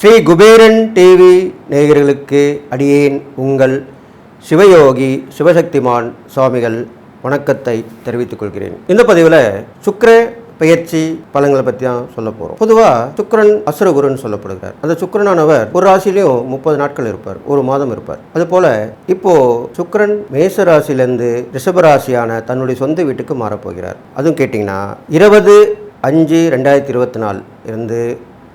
Sri Kuberan TV நேயர்களுக்கு அடியேன் உங்கள் சிவயோகி சிவசக்திமான் சுவாமிகள் வணக்கத்தை தெரிவித்துக் கொள்கிறேன். இந்த பதிவில் சுக்கர பெயர்ச்சி பலன்களை பற்றி தான் சொல்ல போகிறோம் பொதுவாக சுக்கரன் அசுரகுருன்னு சொல்லப்படுகிறார். அந்த சுக்கரனானவர் ஒரு ராசிலையும் முப்பது நாட்கள் இருப்பார். ஒரு மாதம் இருப்பார். அதுபோல் இப்போது சுக்கரன் மேச ராசியிலேருந்து ரிஷபராசியான தன்னுடைய சொந்த வீட்டுக்கு மாறப்போகிறார் அதுவும் கேட்டிங்கன்னா இருபது அஞ்சு ரெண்டாயிரத்தி இருபத்தி நாலு இருந்து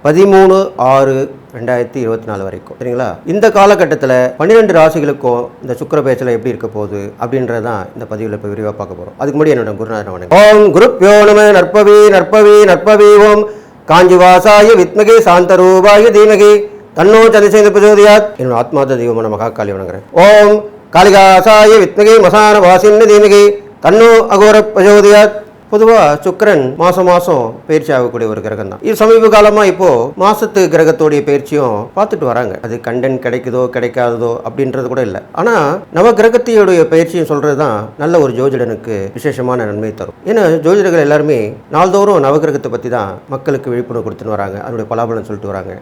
பதிமூணு ஆறு ரெண்டாயிரத்தி இருபத்தி நாலு வரைக்கும். சரிங்களா? இந்த காலகட்டத்தில் பன்னிரெண்டு ராசிகளுக்கும் இந்த சுக்கர பேச்சில் எப்படி இருக்க போகுது அப்படின்றது தான் இந்த பதிவில் இப்போ விரிவாக பார்க்க போகிறோம் அதுக்கு முன்னாடி என்னோட குருநாதன் வணக்கம். ஓம் குருப் நம நற்பவி நற்பவி நற்பவி ஓம். காஞ்சிவாசாய வித்மகி சாந்தரூபாய தீமகி. தன்னோ சதிசேந்த பிரஜோதியாத் என்னோட ஆத்மாத தெய்வமான மகாகாளி வணங்குறேன். ஓம். காளிகாசாய வித்மகி மசான வாசின்னு தீமகி. தன்னோ அகோர பிரஜோதியாத் பொதுவாக சுக்கிரன் மாதம் மாதம் பயிற்சி ஆகக்கூடிய ஒரு கிரகம் தான். இது சமீப காலமாக இப்போது மாசத்து கிரகத்தோடைய பயிற்சியும் பார்த்துட்டு வராங்க. அது கண்டன் கிடைக்குதோ கிடைக்காததோ அப்படின்றது கூட இல்லை. ஆனால் நவ கிரகத்தையுடைய பயிற்சியும் சொல்கிறது தான் நல்ல ஒரு ஜோதிடனுக்கு விசேஷமான நன்மை தரும். ஏன்னா ஜோதிடர்கள் எல்லாருமே நாள்தோறும் நவகிரகத்தை பற்றி தான் மக்களுக்கு விழிப்புணர்வு கொடுத்துன்னு வராங்க. அதனுடைய பலாபலம் சொல்லிட்டு வராங்க.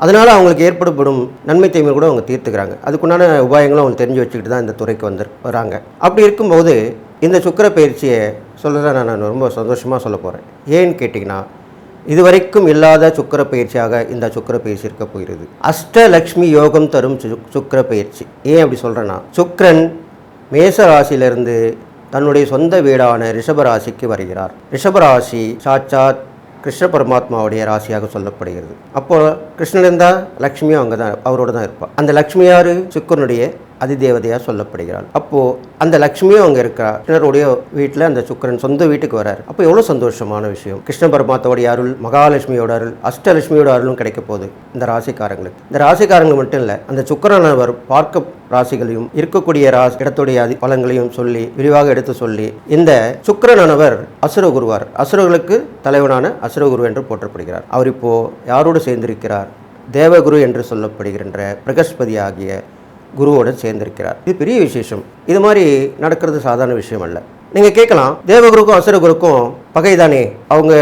அதனால் அவங்களுக்கு ஏற்படப்படும் நன்மை தீமை கூட அவங்க தீர்த்துக்கிறாங்க. அதுக்குண்டான உபாயங்களும் அவங்க தெரிஞ்சு வச்சுக்கிட்டு தான் இந்த துறைக்கு வந்து வராங்க. அப்படி இருக்கும்போது இந்த சுக்கிர பயிற்சியை சொல்கிறத நான் ரொம்ப சந்தோஷமாக சொல்ல போகிறேன் ஏன்னு கேட்டிங்கன்னா இதுவரைக்கும் இல்லாத சுக்கிர பயிற்சியாக இந்த சுக்கிர பயிற்சி இருக்க போகிறது அஷ்டலக்ஷ்மி யோகம் தரும் சு- சுக்கிர பயிற்சி. ஏன் அப்படி சொல்கிறேன்னா சுக்கிரன் மேச ராசியிலிருந்து தன்னுடைய சொந்த வீடான ரிஷபராசிக்கு வருகிறார். ரிஷபராசி சாட்சாத் கிருஷ்ண பரமாத்மாவுடைய ராசியாக சொல்லப்படுகிறது. அப்போ கிருஷ்ணன் இருந்தால் லக்ஷ்மியும் அங்கே தான் அவரோட தான் இருப்பாள். அந்த லக்ஷ்மி யாரு? சுக்கரனுடைய அதிதேவதையாக சொல்லப்படுகிறாள். அப்போ அந்த லக்ஷ்மியும் அங்கே இருக்கிறா கிருஷ்ணருடைய வீட்டில் அந்த சுக்கரன் சொந்த வீட்டுக்கு வராரு. அப்போ எவ்வளோ சந்தோஷமான விஷயம். கிருஷ்ண பரமாத்தோடைய அருள் மகாலட்சுமியோட அருள் அஷ்டலட்சுமியோட அருளும் கிடைக்க போகுது இந்த ராசிக்காரங்களுக்கு. இந்த ராசிக்காரங்க மட்டும் இல்லை அந்த சுக்கரனவர் பார்க்க ராசிகளையும் இருக்கக்கூடிய ராசி இடத்துடைய அதி பலன்களையும் சொல்லி விரிவாக எடுத்து சொல்லி இந்த சுக்கிரனானவர் அசுரகுருவார் அசுரர்களுக்கு தலைவனான அசுரகுரு என்று போற்றப்படுகிறார். அவர் இப்போ யாரோடு சேர்ந்திருக்கிறார்? தேவகுரு என்று சொல்லப்படுகின்ற பிரகஸ்பதி ஆகிய குருவோடு சேர்ந்திருக்கிறார். இது பெரிய விசேஷம். இது மாதிரி நடக்கிறது சாதாரண விஷயம் அல்ல. நீங்கள் கேட்கலாம் தேவகுருக்கும் அசுரகுருக்கும் பகை தானே? அவங்க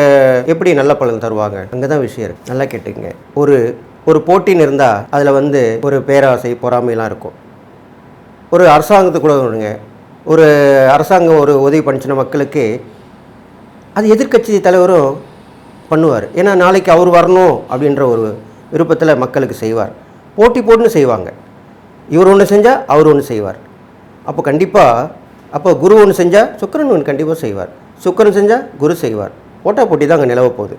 எப்படி நல்ல பலன் தருவாங்க? அங்கே தான் விஷயம் இருக்கு. நல்லா கேட்டுங்க ஒரு ஒரு போட்டின்னு இருந்தால் அதில் வந்து ஒரு பேராசை பொறாமைலாம் இருக்கும். ஒரு அரசாங்கத்துக்கு கூட வருங்க ஒரு அரசாங்கம் ஒரு உதவி பண்ணிச்சின மக்களுக்கு அது எதிர்க்கட்சி தலைவரும் பண்ணுவார். ஏன்னா நாளைக்கு அவர் வரணும் அப்படின்ற ஒரு விருப்பத்தில் மக்களுக்கு செய்வார். போட்டி போட்டுன்னு செய்வாங்க. இவர் ஒன்று செஞ்சால் அவர் ஒன்று செய்வார். அப்போ கண்டிப்பாக அப்போ குரு ஒன்று செஞ்சால் சுக்கிரன் ஒன்று கண்டிப்பாக செய்வார். சுக்கிரன் செஞ்சால் குரு செய்வார். போட்டா போட்டி தான் அங்கே நிலவ போகுது.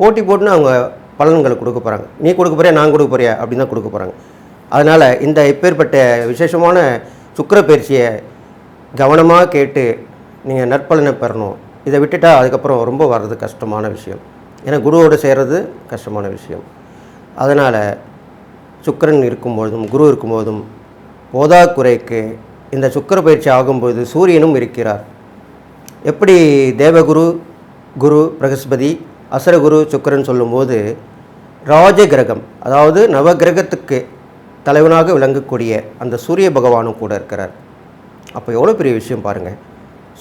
போட்டி போட்டுன்னு அவங்க பலன்களை கொடுக்க போகிறாங்க நீ கொடுக்க போறியா நான் கொடுக்க போறியா அப்படின்னு தான் கொடுக்க போகிறாங்க அதனால் இந்த இப்பேற்பட்ட விசேஷமான சுக்கிர பயிற்சியை கவனமாக கேட்டு நீங்கள் நற்பலனை பெறணும். இதை விட்டுட்டா அதுக்கப்புறம் ரொம்ப வர்றது கஷ்டமான விஷயம். ஏன்னா குருவோடு சேர்றது கஷ்டமான விஷயம். அதனால் சுக்கிரன் இருக்கும்பொழுதும் குரு இருக்கும்போதும் போதாக்குறைக்கு இந்த சுக்கிர பயிற்சி ஆகும்போது சூரியனும் இருக்கிறார். எப்படி தேவகுரு குரு பிரகஸ்பதி அசரகுரு சுக்கிரன் சொல்லும்போது ராஜ கிரகம் அதாவது நவகிரகத்துக்கு தலைவனாக விளங்கக்கூடிய அந்த சூரிய பகவானும் கூட இருக்கிறார். அப்போ எவ்வளோ பெரிய விஷயம் பாருங்கள்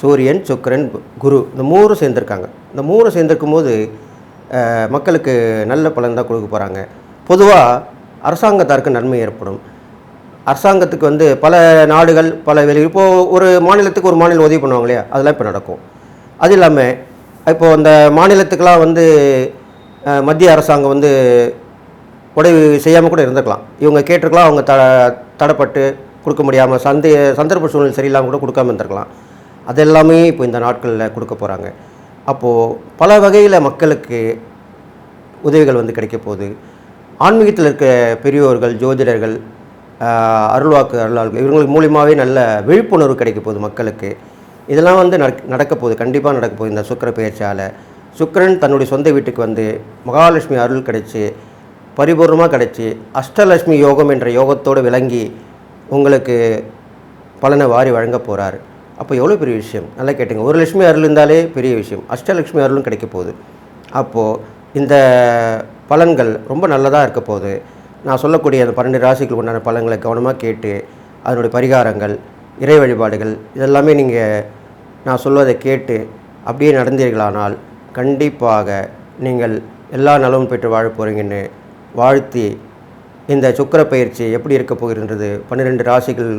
சூரியன் சுக்கிரன் குரு இந்த மூரும் சேர்ந்துருக்காங்க. இந்த மூணு சேர்ந்துருக்கும் போது மக்களுக்கு நல்ல பலன் தான் கொடுக்க போகிறாங்க பொதுவாக அரசாங்கத்தாருக்கு நன்மை ஏற்படும். அரசாங்கத்துக்கு வந்து பல நாடுகள் பல வெளி இப்போது ஒரு மாநிலத்துக்கு ஒரு மாநிலம் உதவி பண்ணுவாங்க இல்லையா? அதெல்லாம் இப்போ நடக்கும். அது இல்லாமல் இப்போது அந்த மாநிலத்துக்கெலாம் வந்து மத்திய அரசாங்கம் வந்து உதவி செய்யாமல் கூட இருந்திருக்கலாம். இவங்க கேட்டிருக்கலாம் அவங்க த தடப்பட்டு கொடுக்க முடியாமல் சந்தை சந்தர்ப்ப சூழ்நிலை சரியில்லாமல் கூட கொடுக்காம இருந்திருக்கலாம். அது எல்லாமே இப்போ இந்த நாட்களில் கொடுக்க போகிறாங்க அப்போது பல வகையில் மக்களுக்கு உதவிகள் வந்து கிடைக்க போகுது. ஆன்மீகத்தில் இருக்க பெரியோர்கள் ஜோதிடர்கள் அருள்வாக்கு அருளாளர்கள் இவங்களுக்கு மூலியமாகவே நல்ல விழிப்புணர்வு கிடைக்க போகுது மக்களுக்கு. இதெல்லாம் வந்து நடக் நடக்க போகுது கண்டிப்பாக நடக்க போகுது இந்த சுக்கர பயிற்சியால். சுக்கிரன் தன்னுடைய சொந்த வீட்டுக்கு வந்து மகாலட்சுமி அருள் கிடைச்சி பரிபூர்ணமாக கிடைச்சி அஷ்டலட்சுமி யோகம் என்ற யோகத்தோடு விளங்கி உங்களுக்கு பலனை வாரி வழங்க போகிறார் அப்போ எவ்வளோ பெரிய விஷயம்? நல்லா கேட்டுங்க. ஒரு லட்சுமி அருள் இருந்தாலே பெரிய விஷயம். அஷ்டலட்சுமி அருளும் கிடைக்க போகுது. அப்போது இந்த பலன்கள் ரொம்ப நல்லதாக இருக்க போகுது. நான் சொல்லக்கூடிய அந்த பன்னெண்டு ராசிகளுக்கு உண்டான பலன்களை கவனமாக கேட்டு அதனுடைய பரிகாரங்கள் இறை வழிபாடுகள் இதெல்லாமே நீங்கள் நான் சொல்வதை கேட்டு அப்படியே நடந்தீர்களானால் கண்டிப்பாக நீங்கள் எல்லா நலமும் பெற்று வாழ போகிறீங்கன்னு வாழ்த்தி இந்த சுக்கிர பயிற்சி எப்படி இருக்க போகின்றது பன்னிரெண்டு ராசிகள்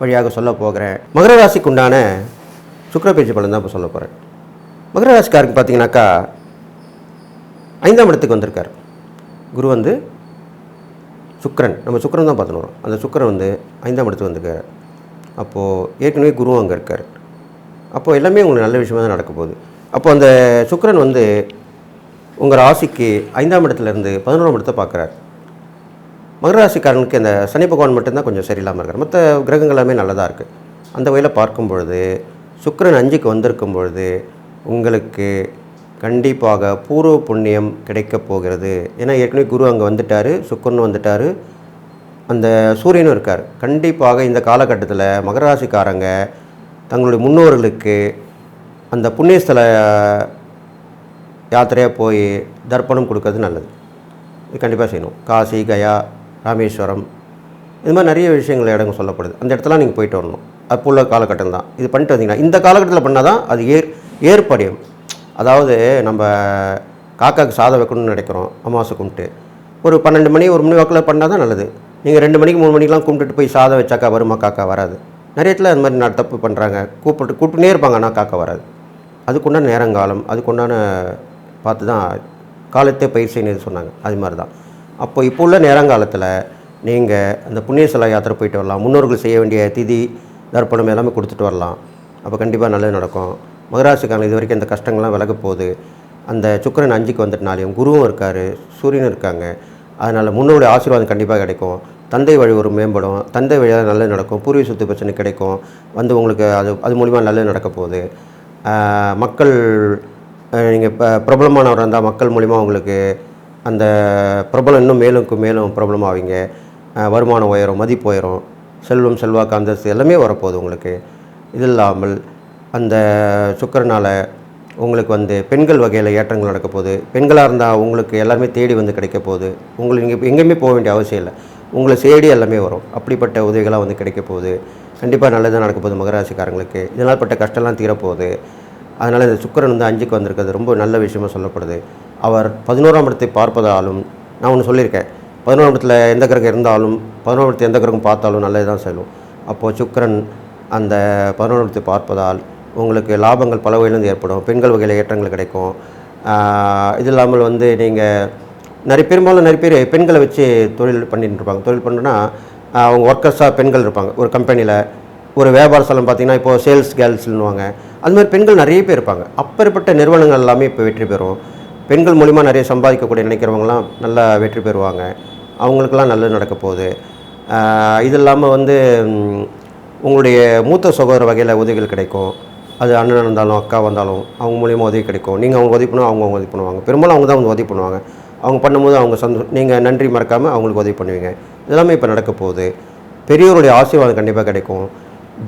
வழியாக சொல்ல போகிறேன். மகர ராசிக்கு உண்டான சுக்கர பயிற்சி பலன் தான் இப்போ சொல்ல போகிறேன் மகர ராசிக்காருக்கு பார்த்தீங்கன்னாக்கா ஐந்தாம் இடத்துக்கு வந்திருக்கார். குரு வந்து சுக்கரன். நம்ம சுக்கிரன் தான் பார்த்துன்னு வரோம். அந்த சுக்கரன் வந்து ஐந்தாம் இடத்துக்கு வந்திருக்கார். அப்போது ஏற்கனவே குருவும் அங்கே இருக்கார். அப்போது எல்லாமே உங்களுக்கு நல்ல விஷயமா தான் நடக்க போகுது. அப்போ அந்த சுக்கரன் வந்து உங்கள் ராசிக்கு ஐந்தாம் இடத்துலேருந்து பதினோராம் இடத்தை பார்க்குறார். மகர ராசிக்காரனுக்கு அந்த சனி பகவான் மட்டும்தான் கொஞ்சம் சரியில்லாமல் இருக்கார். மற்ற கிரகங்கள் எல்லாமே நல்லதாக இருக்குது அந்த வகையில் பார்க்கும் பொழுது சுக்கரன் அஞ்சுக்கு வந்திருக்கும் பொழுது உங்களுக்கு கண்டிப்பாக பூர்வ புண்ணியம் கிடைக்கப் போகிறது. ஏன்னா ஏற்கனவே குரு அங்கே வந்துட்டார் சுக்கரன் வந்துட்டார் அந்த சூரியனும் இருக்கார். கண்டிப்பாக இந்த காலகட்டத்தில் மகராசிக்காரங்க தங்களுடைய முன்னோர்களுக்கு அந்த புண்ணியஸ்தல யாத்திரையாக போய் தர்ப்பணம் கொடுக்கறது நல்லது. இது கண்டிப்பாக செய்யணும். காசி கயா ராமேஸ்வரம் இது மாதிரி நிறைய விஷயங்கள் இடங்கள் சொல்லப்படுது. அந்த இடத்துல நீங்கள் போயிட்டு வரணும். அப்போ உள்ள காலகட்டம் தான். இது பண்ணிட்டு வந்தீங்கன்னா இந்த காலகட்டத்தில் பண்ணால் தான் அது ஏர் ஏற்படையும். அதாவது நம்ம காக்காக்கு சாதம் வைக்கணும்னு நினைக்கிறோம் அமாவாசை கும்பிட்டு. ஒரு பன்னெண்டு மணி ஒரு மணி வாக்கில் பண்ணால் தான் நல்லது. நீங்கள் ரெண்டு மணிக்கு மூணு மணிக்கெலாம் கும்பிட்டுட்டு போய் சாதம் வச்சாக்கா வருமா காக்கா வராது. நிறைய இடத்துல அது மாதிரி நான் தப்பு பண்ணுறாங்க. கூப்பிட்டு கூப்பிட்டுனே இருப்பாங்க ஆனால் காக்கா வராது. அதுக்குண்டான நேரங்காலம் அதுக்குண்டான பார்த்து தான் காலத்தை பயிர் செய்யணும்னு சொன்னாங்க. அது மாதிரி தான். அப்போ இப்போ உள்ள நேரங்காலத்தில் நீங்கள் அந்த புண்ணிய சிலை யாத்திரை போயிட்டு வரலாம். முன்னோர்கள் செய்ய வேண்டிய திதி தர்ப்பணம் எல்லாமே கொடுத்துட்டு வரலாம். அப்போ கண்டிப்பாக நல்லது நடக்கும். மகராசிக்காரங்க இது வரைக்கும் இந்த கஷ்டங்கள்லாம் விலக போகுது. அந்த சுக்கிரன் அஞ்சுக்கு வந்துட்டனாலையும் குருவும் இருக்கார் சூரியனும் இருக்காங்க. அதனால் முன்னோடைய ஆசீர்வாதம் கண்டிப்பாக கிடைக்கும். தந்தை வழி ஒரு மேம்படும். தந்தை வழியாக நல்லது நடக்கும். பூர்வீக சொத்து பிரச்சனை கிடைக்கும். வந்து உங்களுக்கு அது அது மூலிமா நல்லது நடக்க போகுது. மக்கள் நீங்கள் இப்போ பிரபலமானவர் இருந்தால் மக்கள் மூலிமா உங்களுக்கு அந்த பிரபலம் இன்னும் மேலுக்கு மேலும் பிரபலம் ஆவீங்க. வருமானம் உயரும் மதிப்பு உயரும். செல்வம் செல்வாக்கு அந்தஸ்து எல்லாமே வரப்போகுது உங்களுக்கு. இது இல்லாமல் அந்த சுக்கரனால் உங்களுக்கு வந்து பெண்கள் வகையில் ஏற்றங்கள் நடக்க போகுது. பெண்களாக இருந்தால் உங்களுக்கு எல்லாருமே தேடி வந்து கிடைக்க போகுது. உங்களுக்கு நீங்கள் எங்கேயுமே போக வேண்டிய அவசியம் இல்லை. உங்களை தேடி எல்லாமே வரும். அப்படிப்பட்ட உதவிகளாக வந்து கிடைக்க போகுது. கண்டிப்பாக நல்லதாக நடக்க போகுது மகராசிக்காரங்களுக்கு. இதனால் பட்ட கஷ்டம்லாம் தீரப்போகுது. அதனால் இந்த சுக்கிரன் வந்து அஞ்சுக்கு வந்திருக்கிறது ரொம்ப நல்ல விஷயமாக சொல்லப்படுது. அவர் பதினோராம் இடத்தை பார்ப்பதாலும் நான் ஒன்று சொல்லியிருக்கேன். பதினோராம் இடத்துல எந்த கிரகம் இருந்தாலும் பதினோராம் இடத்தை எந்த கிரகம் பார்த்தாலும் நல்லது தான் செல்லும். அப்போது சுக்கிரன் அந்த பதினோராம் இடத்தை பார்ப்பதால் உங்களுக்கு லாபங்கள் பல வகையிலேருந்து ஏற்படும். பெண்கள் வகையில் ஏற்றங்கள் கிடைக்கும். இது இல்லாமல் வந்து நீங்கள் நிறைய பெரும்பாலும் நிறைய பேர் பெண்களை வச்சு தொழில் பண்ணிட்டு இருப்பாங்க. தொழில் பண்ணுன்னா அவங்க ஒர்க்கர்ஸாக பெண்கள் இருப்பாங்க. ஒரு கம்பெனியில் ஒரு வியாபார ஸ்தலம் பார்த்தீங்கன்னா இப்போது சேல்ஸ் கேர்ள்ஸ்னுவாங்க அது மாதிரி பெண்கள் நிறைய பேர் இருப்பாங்க. அப்பேற்பட்ட நிறுவனங்கள் எல்லாமே இப்போ வெற்றி பெறும். பெண்கள் மூலிமா நிறைய சம்பாதிக்கக்கூடிய நினைக்கிறவங்களாம் நல்லா வெற்றி பெறுவாங்க. அவங்களுக்கெல்லாம் நல்லது நடக்க போகுது. இது இல்லாமல் வந்து உங்களுடைய மூத்த சகோதர வகையில் உதவிகள் கிடைக்கும். அது அண்ணன் இருந்தாலும் அக்கா வந்தாலும் அவங்க மூலியமாக உதவி கிடைக்கும். நீங்கள் அவங்க உதவி பண்ணுவோம் அவங்க அவங்க உதவி பண்ணுவாங்க. பெரும்பாலும் அவங்க தான் வந்து உதவி பண்ணுவாங்க. அவங்க பண்ணும்போது அவங்க சந்தோ நீங்கள் நன்றி மறக்காமல் அவங்களுக்கு உதவி பண்ணுவீங்க. இதெல்லாமே இப்போ நடக்க போகுது. பெரியவருடைய ஆசீர்வாதம் கண்டிப்பாக கிடைக்கும்.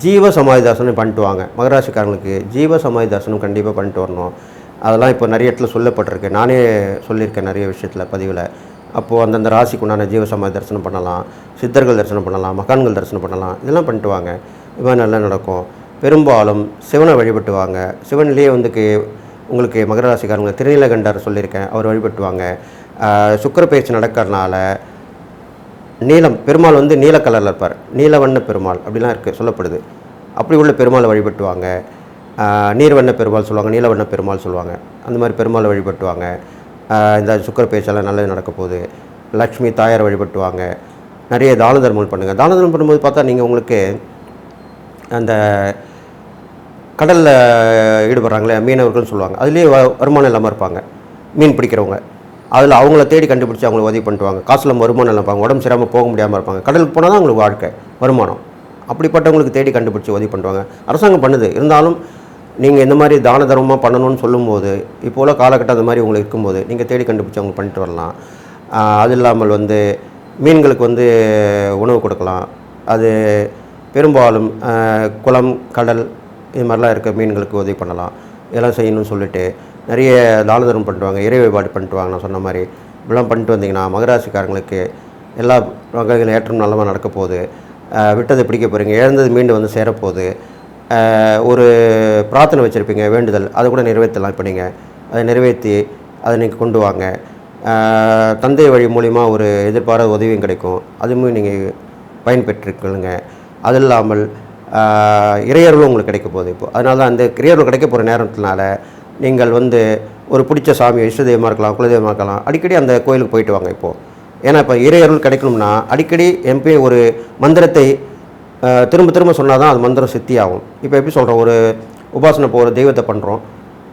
ஜீவ சமாதி பண்ணிட்டு வாங்க. மகராசிக்காரங்களுக்கு ஜீவ சமாதி கண்டிப்பாக பண்ணிட்டு வரணும். அதெல்லாம் இப்போ நிறைய இடத்துல சொல்லப்பட்டிருக்கு. நானே சொல்லியிருக்கேன் நிறைய விஷயத்தில் பதிவில். அப்போது அந்தந்த ராசிக்கு உண்டான ஜீவ சமாதி தரிசனம் பண்ணலாம். சித்தர்கள் தரிசனம் பண்ணலாம். மகான்கள் தரிசனம் பண்ணலாம். இதெல்லாம் பண்ணிட்டு வாங்க. இது மாதிரி நல்லா நடக்கும். பெரும்பாலும் சிவனை வழிபட்டு வாங்க சிவன்லேயே வந்து உங்களுக்கு மகர ராசிக்காரங்க திருநீலகண்டர் சொல்லியிருக்கேன். அவர் வழிபட்டுவாங்க. சுக்கர பயிற்சி நடக்கிறனால நீலம் பெருமாள் வந்து நீல கலரில் இருப்பார். நீலவண்ண பெருமாள் அப்படிலாம் இருக்குது சொல்லப்படுது. அப்படி உள்ள பெருமாளை வழிபட்டுவாங்க. நீர்வண்ண பெருமாள் சொல்லுவாங்க நீலவண்ண பெருமாள் சொல்லுவாங்க. அந்த மாதிரி பெருமாளை வழிபட்டுவாங்க. இந்த சுக்கர பேச்செல்லாம் நல்லது நடக்க போகுது. லக்ஷ்மி தாயார் வழிபட்டுவாங்க. நிறைய தான தர்மங்கள் பண்ணுங்கள் தான தர்மம் பண்ணும்போது பார்த்தா நீங்கள் உங்களுக்கு அந்த கடலில் ஈடுபடுறாங்களே மீனவர்கள்னு சொல்லுவாங்க. அதுலேயே வ வருமானம் இல்லாமல் இருப்பாங்க. மீன் பிடிக்கிறவங்க. அதில் அவங்கள தேடி கண்டுபிடிச்சி அவங்களுக்கு உதவி பண்ணுவாங்க காசில் வருமானம் இல்லாமல் இருப்பாங்க. உடம்பு சரியாமல் போக முடியாமல் இருப்பாங்க. கடலுக்கு போனால் தான் அவங்களுக்கு வாழ்க்கை வருமானம். அப்படிப்பட்டவங்களுக்கு தேடி கண்டுபிடிச்சி உதவி பண்ணுவாங்க அரசாங்கம் பண்ணுது. இருந்தாலும் நீங்கள் இந்த மாதிரி தான தர்மமாக பண்ணணும்னு சொல்லும்போது இப்போ உள்ள காலகட்டம் அந்த மாதிரி உங்களுக்கு இருக்கும்போது நீங்கள் தேடி கண்டுபிடிச்சி அவங்க பண்ணிட்டு வரலாம். அது இல்லாமல் வந்து மீன்களுக்கு வந்து உணவு கொடுக்கலாம். அது பெரும்பாலும் குளம் கடல் இது மாதிரிலாம் இருக்க மீன்களுக்கு உதவி பண்ணலாம். இதெல்லாம் செய்யணும்னு சொல்லிட்டு நிறைய தான பண்ணிட்டுவாங்க பண்ணுவாங்க இறை வழிபாடு பண்ணிட்டு வாங்க நான் சொன்ன மாதிரி. இப்படிலாம் பண்ணிட்டு வந்தீங்கன்னா மகராசிக்காரங்களுக்கு எல்லா வகைகளும் ஏற்றம் நல்லமாக நடக்க போகுது. விட்டதை பிடிக்க போகிறீங்க இழந்தது மீண்டு வந்து சேரப்போகுது. ஒரு பிரார்த்தனை வச்சுருப்பீங்க வேண்டுதல் அதை கூட நிறைவேற்றலாம். இப்போ நீங்கள் அதை நிறைவேற்றி அதை நீங்கள் கொண்டு வாங்க. தந்தை வழி மூலிமா ஒரு எதிர்பாராத உதவியும் கிடைக்கும். அதுவும் நீங்கள் பயன்பெற்றுக்கொள்ளுங்க. அது இல்லாமல் இறையருளும் உங்களுக்கு கிடைக்க போகுது இப்போ. அதனால தான் அந்த இறையருள் கிடைக்க போகிற நேரத்தினால நீங்கள் வந்து ஒரு பிடிச்ச சாமி இஷ்ட தெய்வமாக இருக்கலாம் குலதெய்வமாக இருக்கலாம் அடிக்கடி அந்த கோயிலுக்கு போயிட்டு வாங்க இப்போது ஏன்னா இப்போ இறையருள் கிடைக்கணும்னா அடிக்கடி எம்பி ஒரு மந்திரத்தை திரும்ப திரும்ப சொன்னால் தான் அது மந்திரம் சித்தி ஆகும் இப்போ எப்படி சொல்கிறோம் ஒரு உபாசனை இப்போ ஒரு தெய்வத்தை பண்ணுறோம்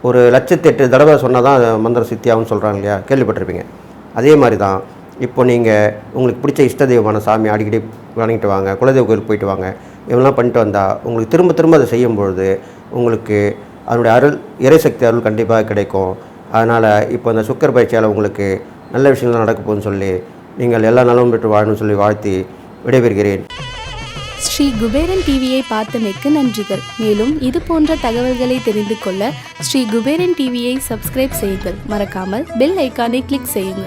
ஒரு லட்சத்தெட்டு தடவை சொன்னால் தான் அது மந்திரம் சித்தி ஆகும்னு சொல்கிறாங்க இல்லையா? கேள்விப்பட்டிருப்பீங்க. அதே மாதிரி தான் இப்போ நீங்கள் உங்களுக்கு பிடிச்ச இஷ்ட தெய்வமான சாமி அடிக்கடி வணங்கிட்டு வாங்க குலதெய்வ கோயிலுக்கு போயிட்டு வாங்க. இவெல்லாம் பண்ணிட்டு வந்தால் உங்களுக்கு திரும்ப திரும்ப அதை செய்யும் பொழுது உங்களுக்கு அதனுடைய அருள் இறைசக்தி அருள் கண்டிப்பாக கிடைக்கும். அதனால் இப்போ இந்த சுக்கர் பயிற்சியால் உங்களுக்கு நல்ல விஷயங்கள் நடக்க போகுதுன்னு சொல்லி நீங்கள் எல்லா நலமும் பெற்று வாழணும்னு சொல்லி வாழ்த்தி விடைபெறுகிறேன். ஸ்ரீ குபேரன் டிவியை பார்த்தமைக்கு நன்றிகள். மேலும் இது போன்ற தகவல்களை தெரிந்து கொள்ள ஸ்ரீ குபேரன் டிவியை சப்ஸ்கிரைப் செய்யுங்கள். மறக்காமல் பெல் ஐக்கானை கிளிக் செய்யுங்கள்.